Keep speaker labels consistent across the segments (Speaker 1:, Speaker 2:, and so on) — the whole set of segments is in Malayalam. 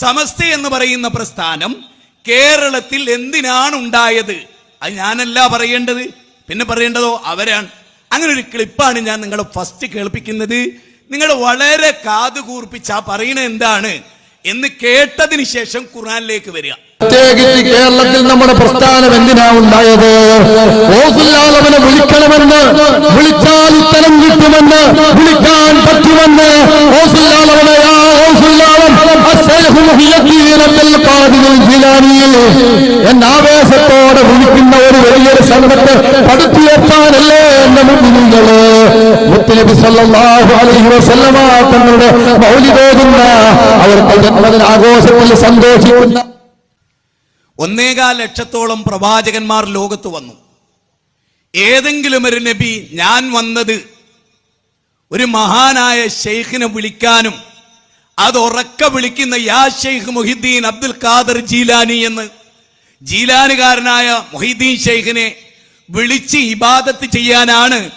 Speaker 1: സമസ്ത എന്ന് പറയുന്ന പ്രസ്ഥാനം കേരളത്തിൽ എന്തിനാണ് ഉണ്ടായത്? അത് ഞാനല്ല പറയേണ്ടത്. പിന്നെ പറയേണ്ടതോ? അവരാണ്. അങ്ങനെ ഒരു ക്ലിപ്പാണ് ഞാൻ നിങ്ങളെ ഫസ്റ്റ് കേൾപ്പിക്കുന്നത്. നിങ്ങൾ വളരെ കാതു കൂർപ്പിച്ച് ആ പറയുന്നത് എന്താണ്? എന്ന് കേട്ടതിന് ശേഷം ഖുറാനിലേക്ക് വരിക.
Speaker 2: പ്രത്യേകിച്ച് കേരളത്തിൽ നമ്മുടെ പ്രസ്ഥാനം എന്തിനാ ഉണ്ടായത്? ഓസുല്ലാലവനെ വിളിക്കണമെന്ന് വിളിച്ചാൽ ഉത്തരം കിട്ടുമെന്ന് വിളിക്കാൻ പറ്റുമെന്ന് ഓസുല്ലാലവനെ ആ ഓസുല്ലാലം അസ്സൈഹു മുഹിയദ്ദീൻ അബ്ദുൽ ഖാദിർ ജിലാനി എന്ന ആവേശത്തോടെ വിളിക്കുന്ന ഒരു വലിയൊരു സംഘത്തെ പടുത്തുയർത്താനല്ലേ എന്റെ മുന്നിലുകൾ മുത്തനബി സല്ലല്ലാഹു അലൈഹി വസല്ലമ തങ്ങളുടെ അവർക്ക് ജന്മദിന ആഘോഷത്തിൽ സന്തോഷിക്കുന്ന
Speaker 1: ഒന്നേകാൽ ലക്ഷത്തോളം പ്രവാചകന്മാർ ലോകത്ത് വന്നു. ഏതെങ്കിലും ഒരു നബി ഞാൻ വന്നത് ഒരു മഹാനായ ഷെയ്ഖിനെ വിളിക്കാനും അത് ഉറക്ക വിളിക്കുന്ന യാ ഷെയ്ഖ് മുഹിദ്ദീൻ അബ്ദുൽ ഖാദർ ജീലാനി എന്ന്. ജീലാനുകാരനായ മൊഹിദ്ദീൻ ഷെയ്ഖിനെ വിളിച്ച് ഇബാദത്ത് ചെയ്യാനാണ്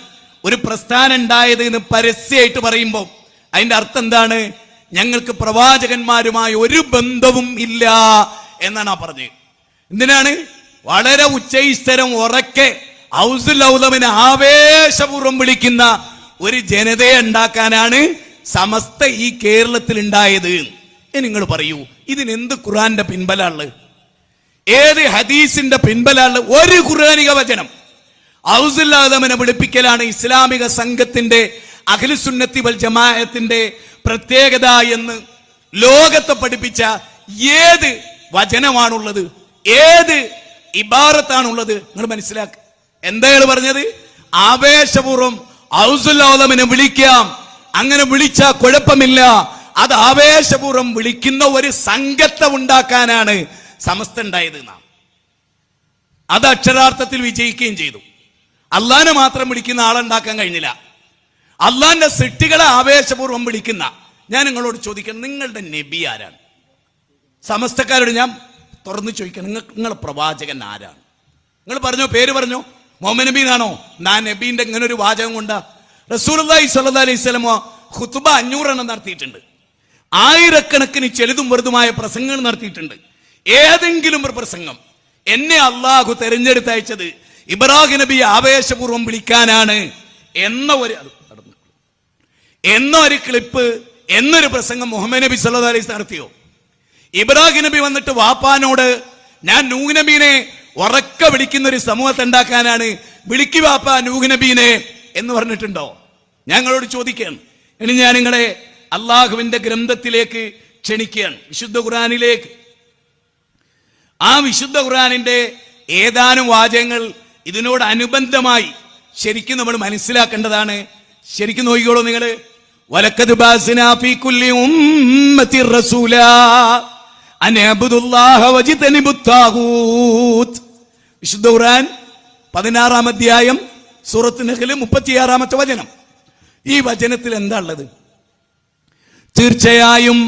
Speaker 1: ഒരു പ്രസ്ഥാനം ഉണ്ടായത് എന്ന് പരസ്യമായിട്ട് പറയുമ്പോൾ അതിന്റെ അർത്ഥം എന്താണ്? ഞങ്ങൾക്ക് പ്രവാചകന്മാരുമായി ഒരു ബന്ധവും ഇല്ല എന്നാണ് ആ പറഞ്ഞത്. എന്തിനാണ്? വളരെ ഉച്ചൈസ്തരം ഉറക്കെ ഔസുൽ ഔലമിനെ ആവേശപൂർവം വിളിക്കുന്ന ഒരു ജനതയെ ഉണ്ടാക്കാനാണ് സമസ്ത ഈ കേരളത്തിൽ ഉണ്ടായത് നിങ്ങൾ പറയൂ. ഇതിനെന്ത് ഖുറാന്റെ പിൻബലാണ് ഏത് ഹദീസിന്റെ പിൻബലാണ് ഒരു ഖുറാനിക വചനം. ഔസുല്ലാദമനെ വിളിപ്പിക്കലാണ് ഇസ്ലാമിക സംഘത്തിന്റെ അഖിലുസുന്നത്തി വൽ ജമാഅത്തിന്റെ പ്രത്യേകത എന്ന് ലോകത്തെ പഠിപ്പിച്ച ഏത് വചനമാണുള്ളത്? ഏത് ഇബാറത്താണുള്ളത്? നിങ്ങൾ മനസ്സിലാക്കുക എന്താ പറഞ്ഞത്? ആവേശപൂർവം ഔസുല്ലാദമനെ വിളിക്കാം. അങ്ങനെ വിളിച്ച കുഴപ്പമില്ല. അത് ആവേശപൂർവം വിളിക്കുന്ന ഒരു സംഘത്തെ ഉണ്ടാക്കാനാണ് സമസ്ത ഉണ്ടായത് നാം. അത് അക്ഷരാർത്ഥത്തിൽ വിജയിക്കുകയും ചെയ്തു. അള്ളാനെ മാത്രം വിളിക്കുന്ന ആളുണ്ടാക്കാൻ കഴിഞ്ഞില്ല. അള്ളാന്റെ സൃഷ്ടികളെ ആവേശപൂർവം വിളിക്കുന്ന ഞാൻ നിങ്ങളോട് ചോദിക്കണം നിങ്ങളുടെ നബി ആരാണ്? സമസ്തക്കാരോട് ഞാൻ തുറന്നു ചോദിക്കണം നിങ്ങൾ നിങ്ങളുടെ പ്രവാചകൻ ആരാണ്? നിങ്ങൾ പറഞ്ഞോ പേര് പറഞ്ഞോ? എന്നാണോ? ഞാൻ നബീന്റെ ഇങ്ങനെ ഒരു വാചകം കൊണ്ടാ റസൂലി സല്ലാ അലൈഹി സ്വലമോ ഖുത്തുബ അഞ്ഞൂറെണ്ണം നടത്തിയിട്ടുണ്ട്. ആയിരക്കണക്കിന് ചെലുതും വെറുതുമായ പ്രസംഗങ്ങൾ നടത്തിയിട്ടുണ്ട്. ഏതെങ്കിലും ഒരു പ്രസംഗം എന്നെ അള്ളാഹു തെരഞ്ഞെടുത്തയച്ചത് ഇബ്രാഹിം നബി ആവേശപൂർവം വിളിക്കാനാണ് എന്ന ഒരു. എന്ന ഒരു ക്ലിപ്പ് എന്നൊരു പ്രസംഗം മുഹമ്മദ് നബി സല്ലാ അലൈസ് നടത്തിയോ? ഇബ്രാഹിം നബി വന്നിട്ട് വാപ്പാനോട് ഞാൻ നൂഹ് നബീനെ ഉറക്ക വിളിക്കുന്ന ഒരു സമൂഹത്തെ ഉണ്ടാക്കാനാണ് വിളിക്കു വാപ്പ നൂഹ് നബീനെ. എന്ന് പറഞ്ഞിട്ടുണ്ടോ? ഞങ്ങളോട് ചോദിക്കുകയാണ്. ഇനി ഞാൻ നിങ്ങളെ അള്ളാഹുവിന്റെ ഗ്രന്ഥത്തിലേക്ക് ക്ഷണിക്കുകയാണ്. വിശുദ്ധ ഖുറാനിലേക്ക് ആ വിശുദ്ധ ഖുറാനിന്റെ ഏതാനും വാചകങ്ങൾ ഇതിനോട് അനുബന്ധമായി ശരിക്കും നമ്മൾ മനസ്സിലാക്കേണ്ടതാണ്. ശരിക്കും നോക്കിക്കോളൂ നിങ്ങൾ വലക്കത് വിശുദ്ധ ഖുർആൻ പതിനാറാം അധ്യായം സൂറത്ത് നഹൽ മുപ്പത്തിയാറാമത്തെ വചനം. ഈ വചനത്തിൽ എന്താ ഉള്ളത്? തീർച്ചയായും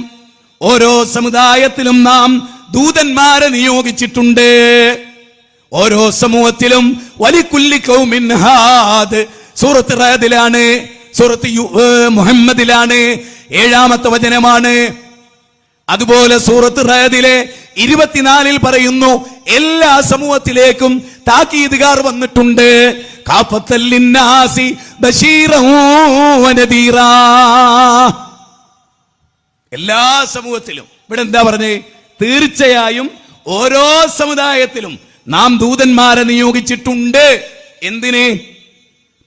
Speaker 1: ഓരോ സമുദായത്തിലും നാം ദൂതന്മാരെ നിയോഗിച്ചിട്ടുണ്ട്. ഓരോ സമൂഹത്തിലും വലിക്കുല്ലി കൗമിൻ ഹാദ് സൂറത്ത് റാദിലാണ് സൂറത്ത് മുഹമ്മദിലാണ് ഏഴാമത്തെ വചനമാണ്. അതുപോലെ സൂറത്ത് റാദിലെ ഇരുപത്തിനാലിൽ പറയുന്നു എല്ലാ സമൂഹത്തിലേക്കും താക്കീതുകാർ വന്നിട്ടുണ്ട്. കാഫത്തല്ലിന്നാസി എല്ലാ സമൂഹത്തിലും. ഇവിടെ എന്താ പറഞ്ഞേ? തീർച്ചയായും ഓരോ സമുദായത്തിലും നാം ദൂതന്മാരെ നിയോഗിച്ചിട്ടുണ്ട്. എന്തിന്?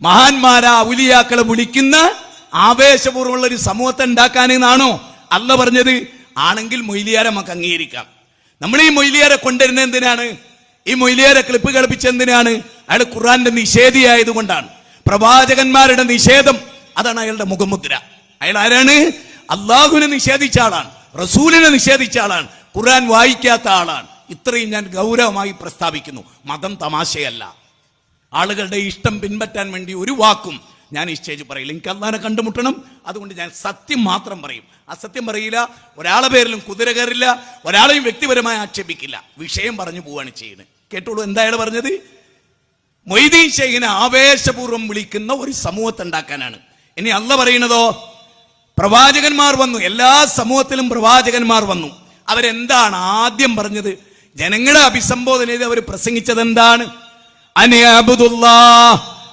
Speaker 1: മഹാന്മാരാ ഉലിയാക്കളെ വിളിക്കുന്ന ആവേശപൂർവമുള്ള ഒരു സമൂഹത്തെ ഉണ്ടാക്കാനെന്നാണോ അല്ല പറഞ്ഞത്? ആണെങ്കിൽ മൊയ്ലിയാരെ നമുക്ക് അംഗീകരിക്കാം. നമ്മൾ ഈ മൊയ്ലിയാരെ കൊണ്ടുവരുന്നത് എന്തിനാണ്? ഈ മൊയ്ലിയരെ ക്ലിപ്പ് കളിപ്പിച്ച എന്തിനാണ്? അയാൾ ഖുറാന്റെ നിഷേധിയായതുകൊണ്ടാണ്. പ്രവാചകന്മാരുടെ നിഷേധം അതാണ് അയാളുടെ മുഖമുദ്ര. അയാൾ ആരാണ്? അള്ളാഹുവിനെ നിഷേധിച്ച ആളാണ്. റസൂലിനെ നിഷേധിച്ച ആളാണ്. ഖുർആൻ വായിക്കാത്ത ആളാണ്. ഇത്രയും ഞാൻ ഗൗരവമായി പ്രസ്താവിക്കുന്നു. മതം തമാശയല്ല. ആളുകളുടെ ഇഷ്ടം പിൻപറ്റാൻ വേണ്ടി ഒരു വാക്കും ഞാൻ സ്റ്റേജ് പറയില്ല. എനിക്ക് അള്ളാനെ കണ്ടുമുട്ടണം. അതുകൊണ്ട് ഞാൻ സത്യം മാത്രം പറയും. അസത്യം പറയില്ല. ഒരാളെ പേരിലും കുതിര കയറില്ല. ഒരാളെയും വ്യക്തിപരമായി ആക്ഷേപിക്കില്ല. വിഷയം പറഞ്ഞു പോവാണ് ചെയ്യുന്നത്. കേട്ടോളൂ എന്തായാലും പറഞ്ഞത്? മൊയ്തീൻ ഷെയ്ഖിനെ ആവേശപൂർവം വിളിക്കുന്ന ഒരു സമൂഹത്തെ ഉണ്ടാക്കാനാണ് ഇനി അല്ല പറയുന്നതോ? പ്രവാചകന്മാർ വന്നു എല്ലാ സമൂഹത്തിലും പ്രവാചകന്മാർ വന്നു. അവരെന്താണ് ആദ്യം പറഞ്ഞത്? ജനങ്ങളെ അഭിസംബോധന ചെയ്ത് അവർ പ്രസംഗിച്ചത് എന്താണ്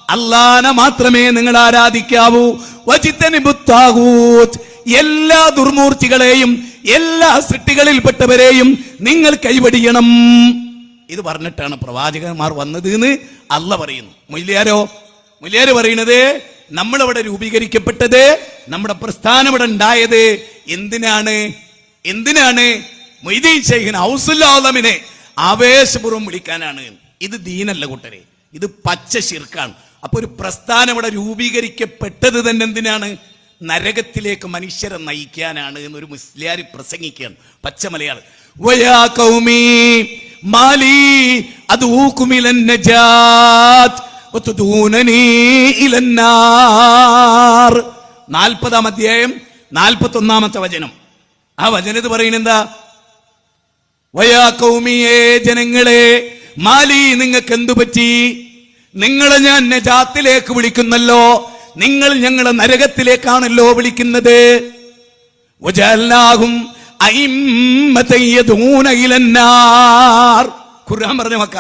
Speaker 1: അല്ലാനെ മാത്രമേ നിങ്ങൾ ആരാധിക്കാവൂ. എല്ലാ ദുർമൂർത്തികളെയും എല്ലാ സൃഷ്ടികളിൽപ്പെട്ടവരെയും നിങ്ങൾ കൈവടിയണം. ഇത് പറഞ്ഞിട്ടാണ് പ്രവാചകന്മാർ വന്നത് എന്ന് അല്ല പറയുന്നു. മുല്ലയാരോ? മുല്ലയാര് പറയുന്നത് നമ്മളിവിടെ രൂപീകരിക്കപ്പെട്ടത് നമ്മുടെ പ്രസ്ഥാനം ഇവിടെ ഉണ്ടായത് എന്തിനാണ്? എന്തിനാണ്? മൊയ്തീൻ ഷെയ്ഖിന് ഔസുല്ലാമിനെ ആവേശപൂർവം വിളിക്കാനാണ്. ഇത് ദീനല്ല കൂട്ടരെ. ഇത് പച്ച ശിർക്കാണ്. അപ്പൊ ഒരു പ്രസ്ഥാനം ഇവിടെ രൂപീകരിക്കപ്പെട്ടത് തന്നെ എന്തിനാണ്? നരകത്തിലേക്ക് മനുഷ്യരെ നയിക്കാനാണ് എന്നൊരു മുസ്ലിയാരി പ്രസംഗിക്കുകയാണ്. പച്ച മലയാളം. മാലി അദൂകുമിലൻ നജാത്ത് വതുദൂനനി ഇലന്നാർ. നാൽപ്പതാം അധ്യായം നാൽപ്പത്തി ഒന്നാമത്തെ വചനം. ആ വചനത്ത് പറയുന്നത് എന്താ വയാ കൗമിയേ ജനങ്ങളെ മാലി നിങ്ങൾക്ക് എന്തു പറ്റി? നിങ്ങളെ ഞാൻ നജാത്തിലേക്ക് വിളിക്കുന്നല്ലോ നിങ്ങൾ ഞങ്ങളെ നരകത്തിലേക്കാണല്ലോ വിളിക്കുന്നത്. ഖുർആൻ പറഞ്ഞ മക്ക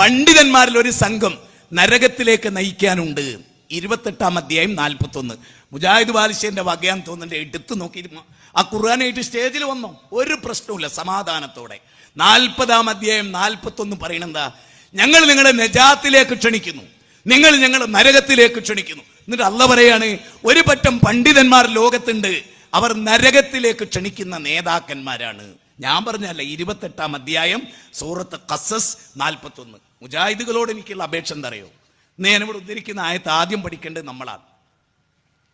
Speaker 1: പണ്ഡിതന്മാരിൽ ഒരു സംഘം നരകത്തിലേക്ക് നയിക്കാനുണ്ട്. ഇരുപത്തെട്ടാം അധ്യായം നാൽപ്പത്തി ഒന്ന് മുജാഹിദ് ബാലിശേന്റെ വകയാൻ തോന്നുന്നുണ്ട് എടുത്തു നോക്കി ആ ഖുർആനായിട്ട് സ്റ്റേജിൽ വന്നോ? ഒരു പ്രശ്നവുമില്ല സമാധാനത്തോടെ. നാൽപ്പതാം അധ്യായം നാൽപ്പത്തി ഒന്ന് പറയണെന്താ ഞങ്ങൾ നിങ്ങളെ നജാത്തിലേക്ക് ക്ഷണിക്കുന്നു. നിങ്ങൾ ഞങ്ങൾ നരകത്തിലേക്ക് ക്ഷണിക്കുന്നു. എന്നിട്ട് അല്ല പറയാണ് ഒരു പറ്റം പണ്ഡിതന്മാർ ലോകത്തുണ്ട്. അവർ നരകത്തിലേക്ക് ക്ഷണിക്കുന്ന നേതാക്കന്മാരാണ്. ഞാൻ പറഞ്ഞല്ല ഇരുപത്തെട്ടാം അധ്യായം സൂറത്ത് കസസ് നാൽപ്പത്തൊന്ന്. മുജാഹിദുകളോട് എനിക്കുള്ള അപേക്ഷ എന്തറിയോ? ഞാൻ ഇവിടെ ഉദ്ധരിക്കുന്ന ആയത്ത് ആദ്യം പഠിക്കേണ്ടത് നമ്മളാണ്.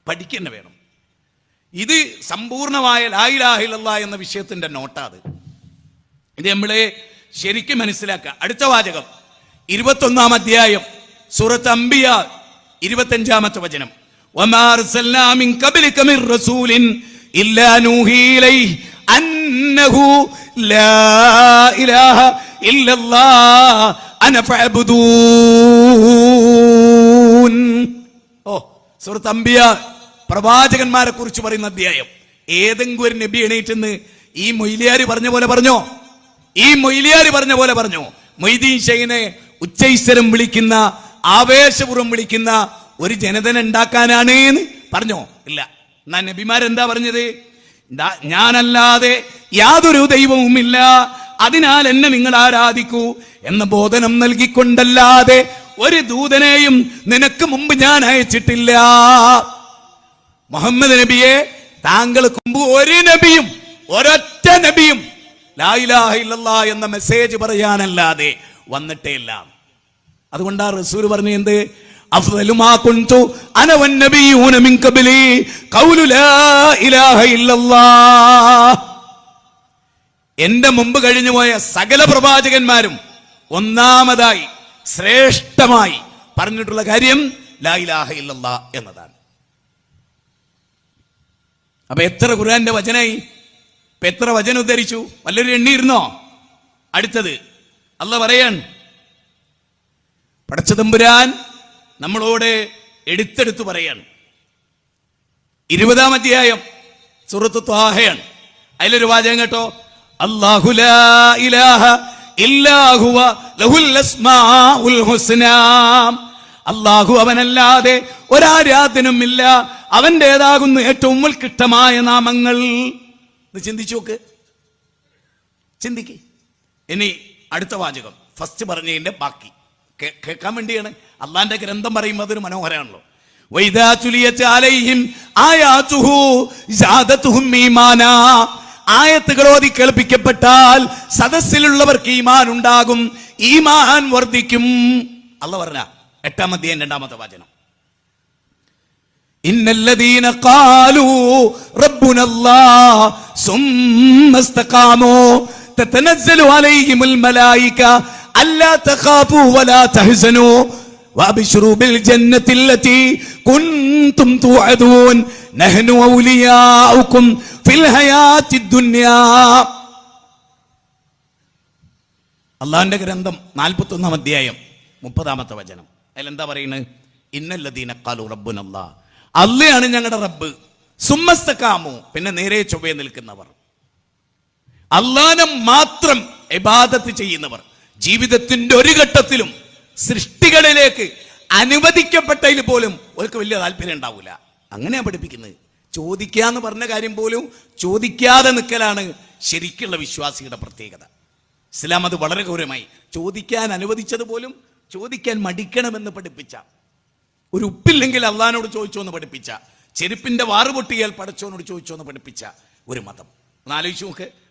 Speaker 1: പഠിക്കന്നെ വേണം. ഇത് സമ്പൂർണമായ ലായിലാഹിലല്ല എന്ന വിഷയത്തിന്റെ നോട്ടാ അത് ഇത് നമ്മളെ ശരിക്കും മനസ്സിലാക്കുക. അടുത്ത വാചകം. ഇരുപത്തൊന്നാം അധ്യായം സൂറത്ത് അംബിയ ഇരുപത്തഞ്ചാമത്തെ വചനം. റസൂലിൻ ഓ പ്രവാചകന്മാരെ കുറിച്ച് പറയുന്ന അധ്യായം. ഏതെങ്കിലും ഒരു നബി എണീറ്റെന്ന് ഈ മൊയ്ലിയാരി പറഞ്ഞ പോലെ പറഞ്ഞോ? ഈ മൊയ്ലിയാരി പറഞ്ഞ പോലെ പറഞ്ഞോ? മൊയ്തീൻ ഷെയ്നെ ഉച്ചൈസ്വരം വിളിക്കുന്ന ആവേശപൂർവം വിളിക്കുന്ന ഒരു ജനതനുണ്ടാക്കാനാണ് പറഞ്ഞോ? ഇല്ല. എന്നാ നബിമാരെന്താ പറഞ്ഞത്? ഞാനല്ലാതെ യാതൊരു ദൈവവുമില്ല. അതിനാൽ എന്നെ നിങ്ങൾ ആരാധിക്കൂ എന്ന ബോധനം നൽകിക്കൊണ്ടല്ലാതെ ഒരു ദൂതനെയും നിനക്ക് മുമ്പ് ഞാൻ അയച്ചിട്ടില്ല. മുഹമ്മദ് നബിയെ താങ്കൾക്ക് മുമ്പ് ഒരു നബിയും ഒരൊറ്റ നബിയും ലായിലാഹ ഇല്ലല്ലാ എന്ന മെസ്സേജ് പറയാനല്ലാതെ വന്നിട്ടേ ഇല്ല. അതുകൊണ്ടാ റസൂൽ പറഞ്ഞു എന്ത്? എന്റെ മുമ്പ് കഴിഞ്ഞുപോയ സകല പ്രവാചകന്മാരും ഒന്നാമതായി ശ്രേഷ്ഠമായി പറഞ്ഞിട്ടുള്ള കാര്യം ലാ ഇലാഹ ഇല്ലല്ലാ എന്നതാണ്. അപ്പൊ എത്ര ഖുർആന്റെ വചനായി? ഇപ്പൊ എത്ര വചനം ഉദ്ധരിച്ചു? വല്ലൊരു എണ്ണിയിരുന്നോ? അടുത്തത് അല്ല പറയാൻ പടച്ചതമ്പുരാൻ നമ്മളോട് എടുത്തെടുത്ത് പറയാണ്. ഇരുപതാം അധ്യായം സുഹൃത്ത് ത്വാഹയാണ്. അതിലൊരു വാചകം കേട്ടോ? അള്ളാഹു അവനല്ലാതെ ഒരാരാധനും ഇല്ല. അവന്റെതാകുന്നു ഏറ്റവും ഉത്കൃഷ്ടമായ നാമങ്ങൾ. ചിന്തിച്ചു നോക്ക്. ചിന്തിക്ക്. ഇനി അടുത്ത വാചകം. ഫസ്റ്റ് പറഞ്ഞതിന്റെ ബാക്കി. കേൾക്കാൻ വേണ്ടിയാണ്. അള്ളാന്റെ ഗ്രന്ഥം പറയുമ്പോൾ അതൊരു മനോഹരമാണല്ലോ. ആയത്തുകൾ ഓതി കേൾപ്പിക്കപ്പെട്ടാൽ സദസ്സിലുള്ളവർക്ക് ഈമാൻ ഉണ്ടാകും. ഈമാൻ വർദ്ധിക്കും. അല്ല പറഞ്ഞ എട്ടാമത്തെ രണ്ടാമത്തെ വാചനം. ഇന്നല്ലദീന കാലു റബ്ബുനല്ലാ സുമ്മസ്തഖാമു അലൈഹിമുൽ മലായിക تتنزل عليهم الملائكة ألا تخافوا ولا تحزنوا وأبشروا بالجنة التي كنتم توعدون نحن أولياؤكم في الحياة الدنيا അള്ളാഹിന്റെ ഗ്രന്ഥം നാൽപ്പത്തി ഒന്നാം അധ്യായം മുപ്പതാമത്തെ വചനം അതിലെന്താ പറയുന്നത് ഇന്നല്ലദീന കാലു റബ്ബുനല്ല അല്ലയാണ് ഞങ്ങളുടെ റബ്ബ് സുമ്മസ്തക്കാമു പിന്നെ നേരെ ചൊവ്വേ നിൽക്കുന്നവർ അള്ളാനെ മാത്രം ഇബാദത്ത് ചെയ്യുന്നവർ ജീവിതത്തിന്റെ ഒരു ഘട്ടത്തിലും സൃഷ്ടികളിലേക്ക് അനുവദിക്കപ്പെട്ടതിൽ പോലും അവർക്ക് വലിയ താല്പര്യം ഉണ്ടാവില്ല അങ്ങനെയാണ് പഠിപ്പിക്കുന്നത്. ചോദിക്കാന്ന് പറഞ്ഞ കാര്യം പോലും ചോദിക്കാതെ നിൽക്കലാണ് ശരിക്കുള്ള വിശ്വാസിയുടെ പ്രത്യേകത. ഇസ്ലാം അത് വളരെ ഗൗരവമായി ചോദിക്കാൻ അനുവദിച്ചത് പോലും ചോദിക്കാൻ മടിക്കണമെന്ന് പഠിപ്പിച്ച. ഒരു ഉപ്പില്ലെങ്കിൽ അള്ളഹാനോട് ചോദിച്ചോ എന്ന് പഠിപ്പിച്ച. ചെരുപ്പിന്റെ വാറുപൊട്ടിയാൽ പൊട്ടിയാൽ പടച്ചോനോട് ചോദിച്ചോ എന്ന് പഠിപ്പിച്ച ഒരു മതം. ആലോചിച്ച് നോക്ക്.